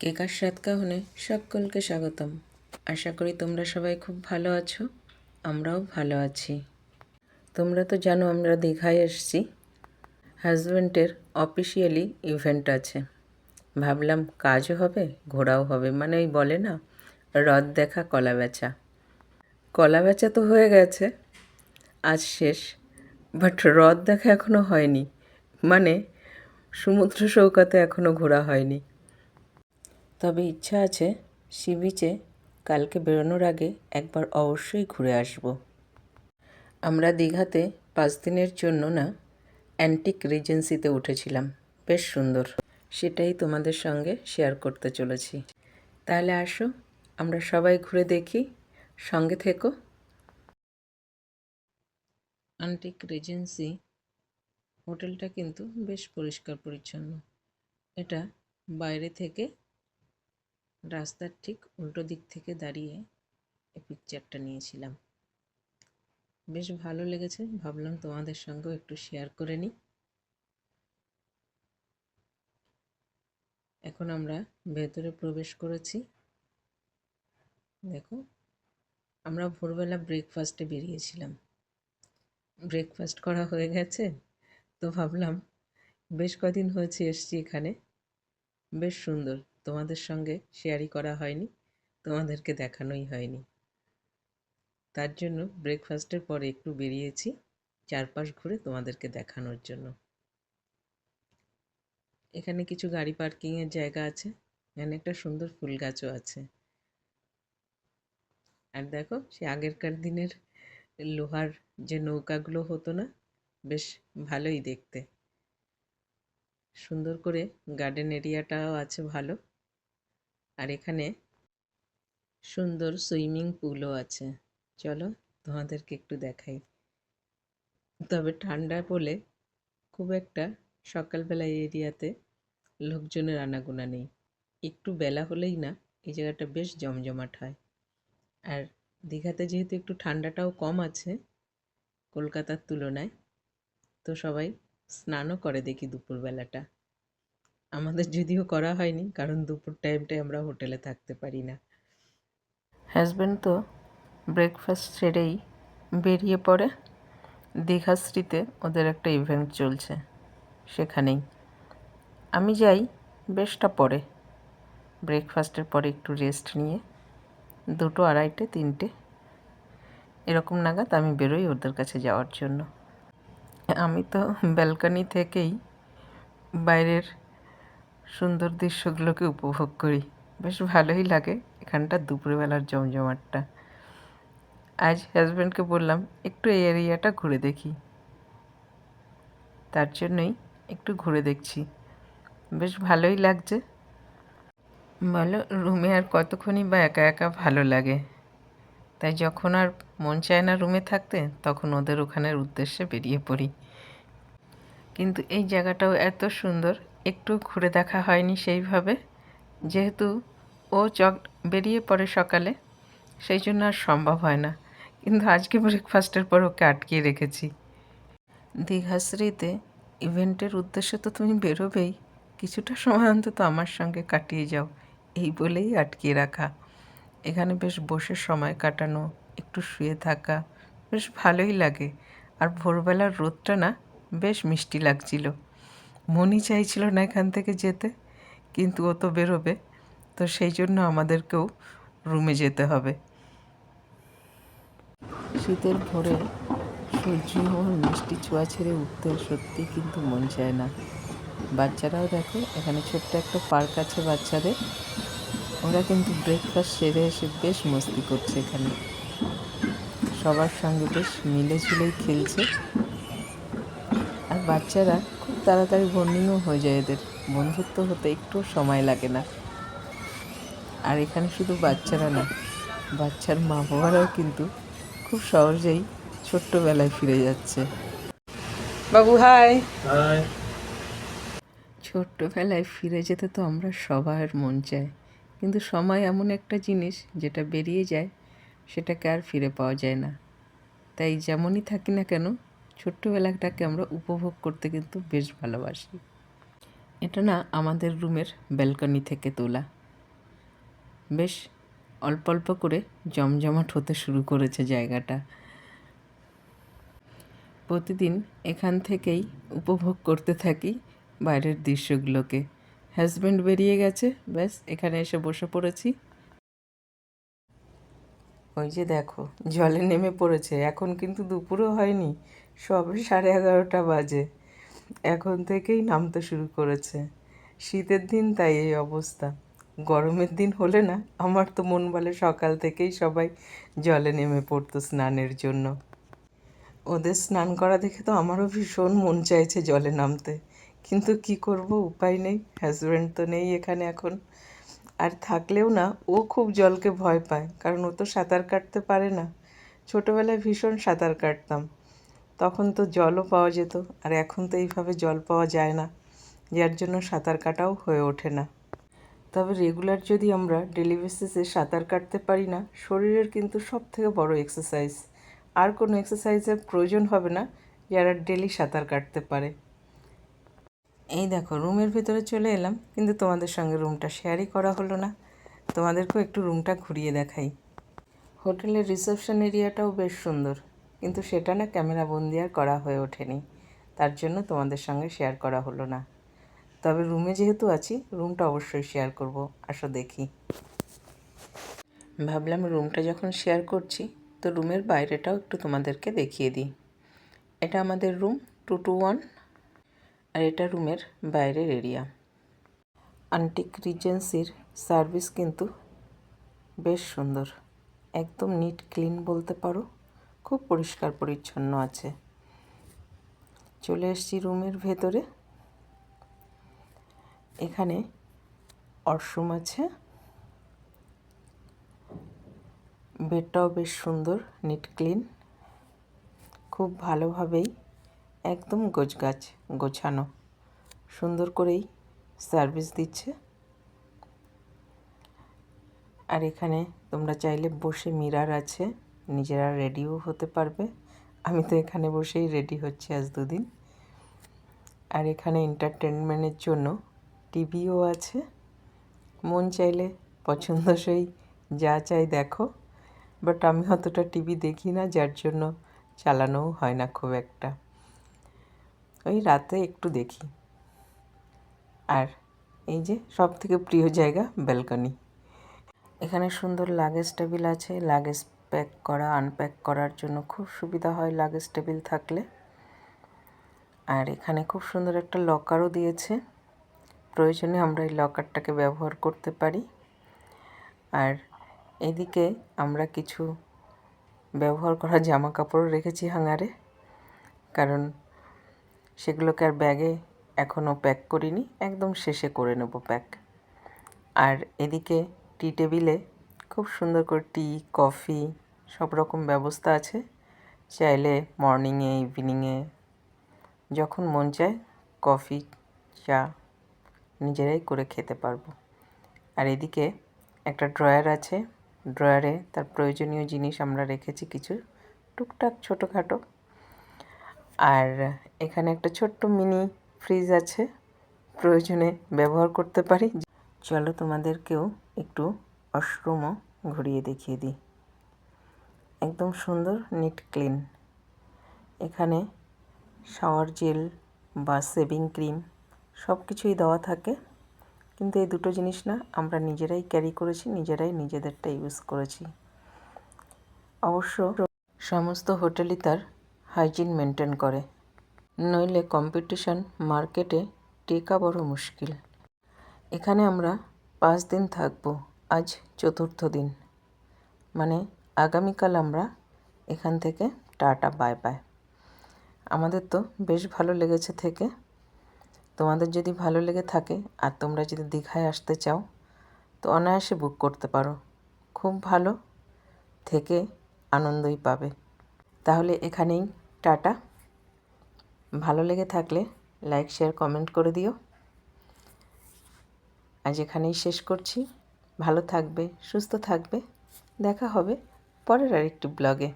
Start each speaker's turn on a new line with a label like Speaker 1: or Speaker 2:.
Speaker 1: কেকার স্বাদ কাহনে সকলকে স্বাগতম। আশা করি তোমরা সবাই খুব ভালো আছো, আমরাও ভালো আছি। তোমরা তো জানো আমরা দীঘায় এসেছি। হাজব্যান্ডের অফিসিয়ালি ইভেন্ট আছে। ভাবলাম কাজও হবে, ঘোরাও হবে মানে ওই বলে না হ্রদ দেখা, কলা বেচা। কলা বেচা তো হয়ে গেছে, আজ শেষ বাট হ্রদ দেখা এখনও হয়নি। মানে সমুদ্র সৌকাতে এখনও ঘোরা হয়নি। তবে ইচ্ছা আছে সি বিচে কালকে বেরোনোর আগে একবার অবশ্যই ঘুরে আসব। আমরা দীঘাতে পাঁচ দিনের জন্য না অ্যান্টিক রিজেন্সিতে উঠেছিলাম। বেশ সুন্দর। সেটাই তোমাদের সঙ্গে শেয়ার করতে চলেছি। তাহলে আসো, আমরা সবাই ঘুরে দেখি। সঙ্গে থেকো। অ্যান্টিক রেজেন্সি হোটেলটা কিন্তু বেশ পরিষ্কার পরিচ্ছন্ন এটা বাইরে থেকে রাস্তার ঠিক উল্টো দিক থেকে দাঁড়িয়ে এই পিকচারটা নিয়েছিলাম। বেশ ভালো লেগেছে, ভাবলাম তোমাদের সঙ্গেও একটু শেয়ার করে নিই। এখন আমরা ভেতরে প্রবেশ করেছি। দেখো, আমরা ভোরবেলা ব্রেকফাস্টে বেরিয়েছিলাম। ব্রেকফাস্ট করা হয়ে গেছে, তো ভাবলাম বেশ কদিন হয়েছে এসছি এখানে, বেশ সুন্দর। তোমাদের সঙ্গে শেয়ারই করা হয়নি, তোমাদেরকে দেখানোই হয়নি। তার জন্য ব্রেকফাস্টের পরে একটু বেরিয়েছি, চারপাশ ঘুরে তোমাদেরকে দেখানোর জন্য। এখানে কিছু গাড়ি পার্কিংয়ের জায়গা আছে, এখানে একটা সুন্দর ফুল গাছও আছে। আর দেখো, সে আগেরকার দিনের লোহার যে নৌকাগুলো হতো না, বেশ ভালোই দেখতে। সুন্দর করে গার্ডেন এরিয়াটাও আছে ভালো। আর এখানে সুন্দর সুইমিং পুলও আছে। চলো তোমাদেরকে একটু দেখাই। তবে ঠান্ডা বলে খুব একটা সকালবেলা এরিয়াতে লোকজনের আনাগোনা নেই। একটু বেলা হলেই না, এই জায়গাটা বেশ জমজমাট হয়। আর দীঘাতে যেহেতু একটু ঠান্ডাটাও কম আছে কলকাতার তুলনায়, তো সবাই স্নানও করে দেখি দুপুরবেলাটা। আমাদের যদিও করা হয়নি, কারণ দুপুর টাইমটায় আমরা হোটেলে থাকতে পারি না। হাজব্যান্ড তো ব্রেকফাস্ট সেরেই বেরিয়ে পড়ে। দীঘাশ্রীতে ওদের একটা ইভেন্ট চলছে সেখানেই। আমি যাই, বেশটা পরে। ব্রেকফাস্টের পরে একটু রেস্ট নিয়ে, দুটো আড়াইটে, তিনটে। এরকম নাগাদ আমি বেরোই ওদের কাছে যাওয়ার জন্য। আমি তো ব্যালকানি থেকেই বাইরের সুন্দর দৃশ্যগুলোকে উপভোগ করি। বেশ ভালোই লাগে এখানটা দুপুরবেলার জমজমাটটা। আজ হাজব্যান্ডকে বললাম, একটু এই এরিয়াটা ঘুরে দেখি। তার জন্যই একটু ঘুরে দেখছি। বেশ ভালোই লাগছে। বলো, রুমে আর কতক্ষণই বা একা একা ভালো লাগে? তাই যখন আর মন চায় না রুমে থাকতে, তখন ওদের ওখানের উদ্দেশ্যে বেরিয়ে পড়ি। কিন্তু এই জায়গাটাও এত সুন্দর একটু ঘুরে দেখা হয়নি সেইভাবে। যেহেতু ও চক, বেরিয়ে পড়ে সকালে, সেই জন্য আর সম্ভব হয় না। কিন্তু আজকে ব্রেকফাস্টের পর ওকে আটকিয়ে রেখেছি। দীঘাশ্রীতে ইভেন্টের উদ্দেশ্যে তো তুমি বেরোবেই। কিছুটা সময় অন্তত আমার সঙ্গে কাটিয়ে যাও। এই বলেই আটকিয়ে রাখা। এখানে বেশ বসে সময় কাটানো, একটু শুয়ে থাকা, বেশ ভালোই লাগে। আর ভোরবেলার রোদটা না, বেশ মিষ্টি লাগছিল। মনই চাইছিল না এখান থেকে যেতে, কিন্তু ও তো বেরোবে, তো সেই জন্য আমাদেরকেও রুমে যেতে হবে। শীতের ভোরে সূর্য ওর মিষ্টি ছোঁয়া ছেড়ে উঠতে সত্যি কিন্তু মন চায় না। বাচ্চারাও দেখো, এখানে ছোট্ট একটা পার্ক আছে বাচ্চাদের, ওরা কিন্তু ব্রেকফাস্ট সেরে এসে বেশ মস্তি করছে এখানে। সবার সঙ্গে বেশ মিলে ঝুলেই খেলছে। আর বাচ্চারা তাড়াতাড়ি বন্ডিংও হয়ে যায় এদের। বন্ধুত্ব হতে একটু সময় লাগে না। আর এখানে শুধু বাচ্চারা না বাচ্চার মা বাবারাও কিন্তু খুব সহজেই ছোট্টবেলায় ফিরে যাচ্ছে। বাবু হাই! ছোট্টবেলায় ফিরে যেতে তো আমরা সবার মন চায়। কিন্তু সময় এমন একটা জিনিস যেটা বেরিয়ে যায় সেটাকে আর ফিরে পাওয়া যায় না। তাই যেমনই থাকি না কেন ছোট্টবেলাটাকে আমরা উপভোগ করতে কিন্তু বেশ ভালোবাসি। এটা না আমাদের রুমের ব্যালকনি থেকে তোলা। বেশ অল্প অল্প করে জমজমাট হতে শুরু করেছে জায়গাটা। প্রতিদিন এখান থেকেই উপভোগ করতে থাকি বাইরের দৃশ্যগুলোকে। হাজব্যান্ড বেরিয়ে গেছে, ব্যাস এখানে এসে বসে পড়েছি। ওই যে দেখো, জলে নেমে পড়েছে। এখন কিন্তু দুপুরও হয়নি, সবে সাড়ে এগারোটা বাজে। এখন থেকেই নামতে শুরু করেছে। শীতের দিন তাই এই অবস্থা। গরমের দিন হলে না, আমার তো মন বলে সকাল থেকেই সবাই জলে নেমে পড়তো স্নানের জন্য। ওদের স্নান করা দেখে তো আমারও ভীষণ মন চাইছে জলে নামতে। কিন্তু কি করব, উপায় নেই। হাজব্যান্ড তো নেই এখানে এখন। আর থাকলেও না, ও খুব জলকে ভয় পায়, কারণ ও তো সাঁতার কাটতে পারে না। ছোটোবেলায় ভীষণ সাঁতার কাটতাম। তখন তো জলও পাওয়া যেত, আর এখন তো এইভাবে জল পাওয়া যায় না, যার জন্য সাঁতার কাটাও হয়ে ওঠে না। তবে রেগুলার যদি আমরা ডেলি বেসিসে সাঁতার কাটতে পারি না, শরীরের কিন্তু সব থেকে বড় এক্সারসাইজ আর কোনো এক্সারসাইজের প্রয়োজন হবে না, যারা ডেলি সাঁতার কাটতে পারে। এই দেখো, রুমের ভিতরে চলে এলাম, কিন্তু তোমাদের সঙ্গে রুমটা শেয়ারই করা হলো না। তোমাদেরকেও একটু রুমটা ঘুরিয়ে দেখাই। হোটেলের রিসেপশন এরিয়াটাও বেশ সুন্দর, কিন্তু সেটা না ক্যামেরা বন্দি আর করা হয়ে ওঠেনি। তার জন্য তোমাদের সঙ্গে শেয়ার করা হলো না। তবে রুমে যেহেতু আছি, রুমটা অবশ্যই শেয়ার করব। আসো দেখি। ভাবলাম রুমটা যখন শেয়ার করছি, তো রুমের বাইরেটাও একটু তোমাদেরকে দেখিয়ে দিই। এটা আমাদের রুম, টু টু ওয়ান আর এটা রুমের বাইরের এরিয়া। আন্টিক রিজেন্সির সার্ভিস কিন্তু বেশ সুন্দর। একদম নিট, ক্লিন বলতে পারো, খুব পরিষ্কার পরিচ্ছন্ন আছে। চলে এসেছি রুমের ভেতরে। এখানে অরশুম আছে। বেডটাও বেশ সুন্দর, নিট, ক্লিন। খুব ভালোভাবেই একদম গোছগাছ, গোছানো। সুন্দর করেই সার্ভিস দিচ্ছে। আর এখানে তোমরা চাইলে বসে মিরার আছে, নিজেরা রেডিও হতে পারবে। আমি তো এখানে বসেই রেডি হচ্ছি আজ দুদিন। আর এখানে এন্টারটেনমেন্টের জন্য টিভিও আছে। মন চাইলে পছন্দসই যা চাই দেখো। বাট আমি অতটা টিভি দেখি না, যার জন্য চালানোও হয় না খুব একটা। ওই রাতে একটু দেখি। আর এই যে সব থেকে প্রিয় জায়গা ব্যালকনি। এখানে সুন্দর লাগেজ টেবিল আছে। লাগেজ প্যাক করা আনপ্যাক করার জন্য খুব সুবিধা হয় লাগেজ টেবিল থাকলে। আর এখানে খুব সুন্দর একটা লকারও দিয়েছে। প্রয়োজনে আমরা এই লকারটাকে ব্যবহার করতে পারি। আর এদিকে আমরা কিছু ব্যবহার করা জামা কাপড় রেখেছি হাঙারে কারণ সেগুলোকে আর ব্যাগে এখনও প্যাক করিনি, একদম শেষে করে নেব প্যাক। আর এদিকে টি টেবিলে খুব সুন্দর করে টি, কফি সব রকম ব্যবস্থা আছে। চাইলে মর্নিংয়ে, ইভিনিংয়ে যখন মন চায় কফি, চা নিজেরাই করে খেতে পারব। আর এদিকে একটা ড্রয়ার আছে, ড্রয়ারে তার প্রয়োজনীয় জিনিস আমরা রেখেছি কিছু, টুকটাক ছোটোখাটো। আর এখানে একটা ছোট্ট মিনি ফ্রিজ আছে, প্রয়োজনে ব্যবহার করতে পারি। চলো তোমাদেরকেও একটু অশ্রমও ঘুরিয়ে দেখিয়ে দিই। একদম সুন্দর নিট ক্লিন এখানে শাওয়ার জেল বা সেভিং ক্রিম সব কিছুই দেওয়া থাকে। কিন্তু এই দুটো জিনিস না আমরা নিজেরাই ক্যারি করেছি, নিজেরাই নিজেদেরটা ইউজ করেছি। অবশ্য সমস্ত হোটেলই তার হাইজিন মেনটেন করে। নইলে কম্পিটিশন মার্কেটে টেকা বড় মুশকিল। এখানে আমরা পাঁচ দিন থাকব, আজ চতুর্থ দিন। মানে আগামীকাল আমরা এখান থেকে টাটা, বাই বাই। আমাদের তো বেশ ভালো লেগেছে থেকে। তোমাদের যদি ভালো লেগে থাকে আর তোমরা যদি দীঘায় আসতে চাও, তো অনায়াসে বুক করতে পারো। খুব ভালো, থেকে আনন্দই পাবে। তাহলে এখানেই টাটা। ভালো লেগে থাকলে লাইক শেয়ার কমেন্ট করে দিও। আজ এখানেই শেষ করছি। ভালো থাকবে, সুস্থ থাকবে। দেখা হবে পরের আরেকটি ব্লগে